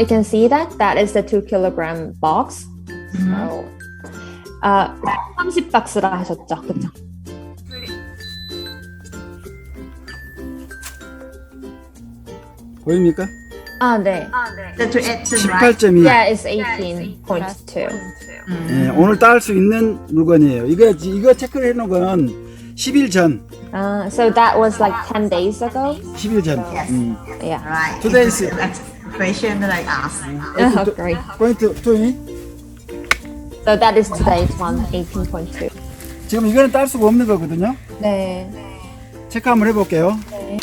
you can see that that is the two kilogram box. So, 아 30 박스라 하셨죠, 그렇죠? 보입니까? 아 네. The to add to right. 18.2. Yeah, it's 18.2. 예, 오늘 딸수 있는 물건이에요. 이거 이거 체크를 해놓은 거는 10일 전, Uh, so that was like 10 days ago. 10일 전. Yes. 음. Yeah. Right. Today is- That's the question that I asked. Oh, great. 포인트 투이. So that is today's one, 18.2. 지금 이거는 딸 수가 없는 거거든요. 네. 체크 한번 해볼게요. 네.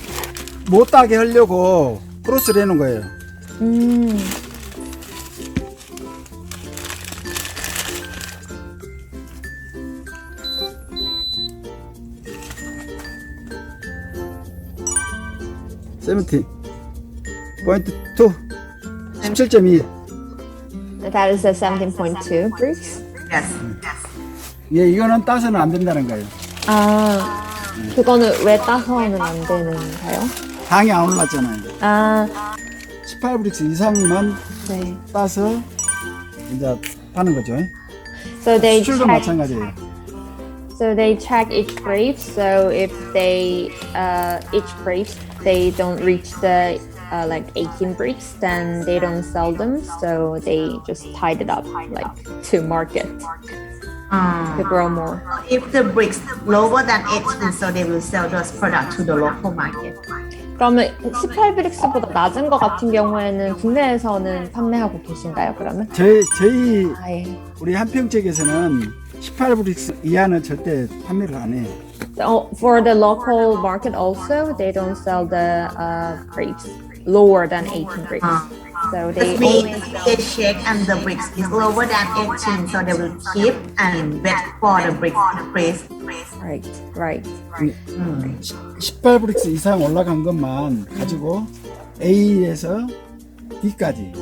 못 따게 하려고 크로스를 해놓은 거예요. 음. 세븐틴. 포인트 투. 17.2. That is a 17.2 bricks. Yes. 예, 이거는 따서는 안 된다는 거예요. 아, 그거는 왜 따서는 안 되는가요? 당이 안 올랐잖아요. 아, 18브릭스 이상만 네. 따서 이제 파는 거죠. So they 수출도 check, 마찬가지예요. so they check each brief. So if they uh, each brief they don't reach the uh, like 18 bricks, then they don't sell them. So they just tied it up like to market to grow more. If the bricks lower than 18, so they will sell those products to the local market. 그러면 18브릭스보다 낮은 것 같은 경우에는 국내에서는 판매하고 계신가요? 그러면? 저희 저희 아, 예. 우리 한평 측에서는 18브릭스 이하는 절대 판매를 안 해요. So for the local market also, they don't sell the uh, bricks lower than 18 bricks. So they That means only they check and the bricks is lower than 18, so they will keep and wait for the bricks to freeze. right, right. 18브릭스 이상 올라간 것만 가지고 A에서 D까지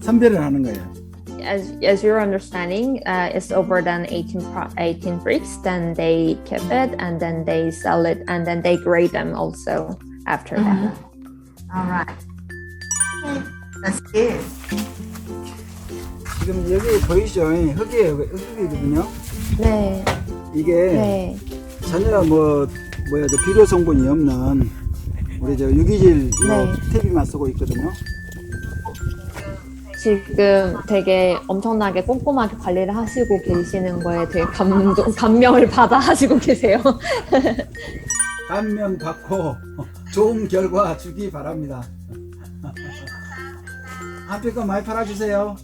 선별을 하는 거예요. As as you're understanding, uh, it's over than 18 pro- 18 bricks, then they keep it and then they sell it and then they grade them also after that. All right. That's good. 지금 여기 보이죠? 흙이에요. 흙이거든요. 네, 이게 네. 전혀 뭐 뭐야 저 비료 성분이 없는 우리 저 유기질 이거 네. 탭이만 쓰고 있거든요. 지금 되게 엄청나게 꼼꼼하게 관리를 하시고 계시는 거에 되게 감동, 감명을 받아 하시고 계세요. 감명 받고 좋은 결과 주기 바랍니다. 한평 거 많이 팔아주세요.